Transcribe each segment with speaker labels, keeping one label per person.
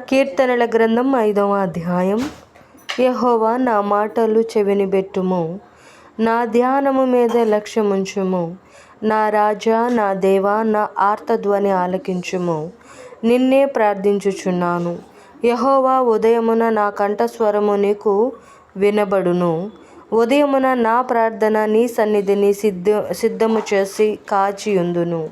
Speaker 1: కీర్తనల గ్రంథం ఐదవ అధ్యాయం. యహోవా నా మాటలు చెవినిబెట్టుము నా ధ్యానము మీద లక్ష్యముంచుము. నా రాజా నా దేవా నా ఆర్తధ్వని ఆలకించుము. నిన్నే ప్రార్థించుచున్నాను. యహోవా ఉదయమున నా కంఠస్వరము నీకు వినబడును. ఉదయమున నా ప్రార్థన నీ సన్నిధిని సిద్ధ సిద్ధము చేసి కాచియుందును.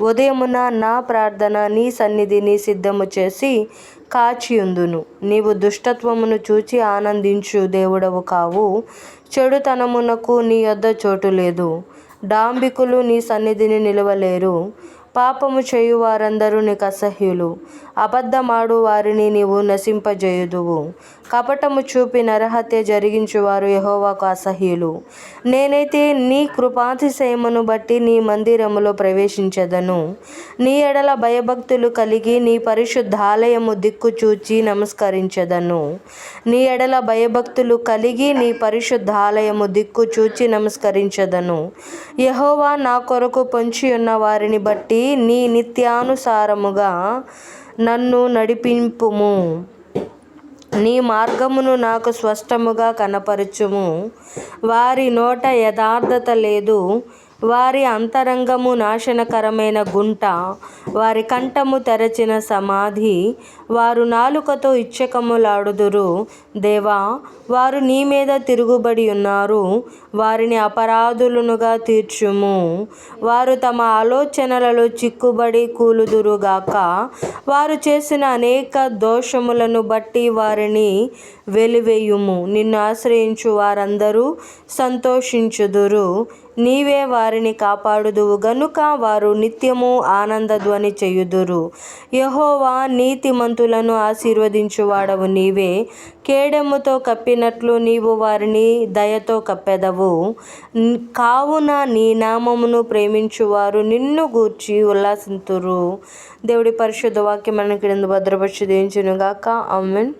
Speaker 1: ఉదయమున నా ప్రార్థన నీ సన్నిధిని సిద్ధము చేసి కాచియుందును. నీవు దుష్టత్వమును చూచి ఆనందించు దేవుడవు కావు. చెడుతనమునకు నీ యొద్ద చోటు లేదు. డాంబికులు నీ సన్నిధిని నిలవలేరు. పాపము చేయు వారందరూ నీకు అసహ్యులు. అబద్ధమాడు వారిని నీవు నశింపజేయుదువు. కపటము చూపి నరహత్య జరిగించువారు యహోవాకు అసహ్యులు. నేనైతే నీ కృపాతిశయమును బట్టి నీ మందిరములో ప్రవేశించదను. నీ ఎడల భయభక్తులు కలిగి నీ పరిశుద్ధాలయము దిక్కు చూచి నమస్కరించదను. నీ ఎడల భయభక్తులు కలిగి నీ పరిశుద్ధాలయము దిక్కు చూచి నమస్కరించదను. యహోవా నా కొరకు పొంచి ఉన్న వారిని బట్టి నీ నిత్యానుసారముగా నన్ను నడిపింపుము. నీ మార్గమును నాకు స్పష్టముగా కనపరచుము. వారి నోట యథార్థత లేదు. వారి అంతరంగము నాశనకరమైన గుంట వారి కంఠము తెరచిన సమాధి వారు నాలుకతో ఇచ్చకములాడుదురు దేవా వారు నీ మీద తిరుగుబడి ఉన్నారు వారిని అపరాధులనుగా తీర్చుము. వారు తమ ఆలోచనలలో చిక్కుబడి కూలుదురుగాక వారు చేసిన అనేక దోషములను బట్టి వారిని వెలివేయుము. నిన్ను ఆశ్రయించు వారందరూ సంతోషించుదురు. నీవే వారిని కాపాడుదువు. గనుక వారు నిత్యము ఆనందధ్వని చేయుదురు. యహోవా నీతిమంతులను ఆశీర్వదించువాడవు నీవే. కేడెముతో కప్పినట్లు నీవు వారిని దయతో కప్పెదవు. కావున నీ నామమును ప్రేమించువారు నిన్ను గూర్చి ఉల్లాసింతురు. దేవుడి పరిశుద్ధ వాక్యం మనకి భద్రపరిచి దించునుగాక అమ్మన్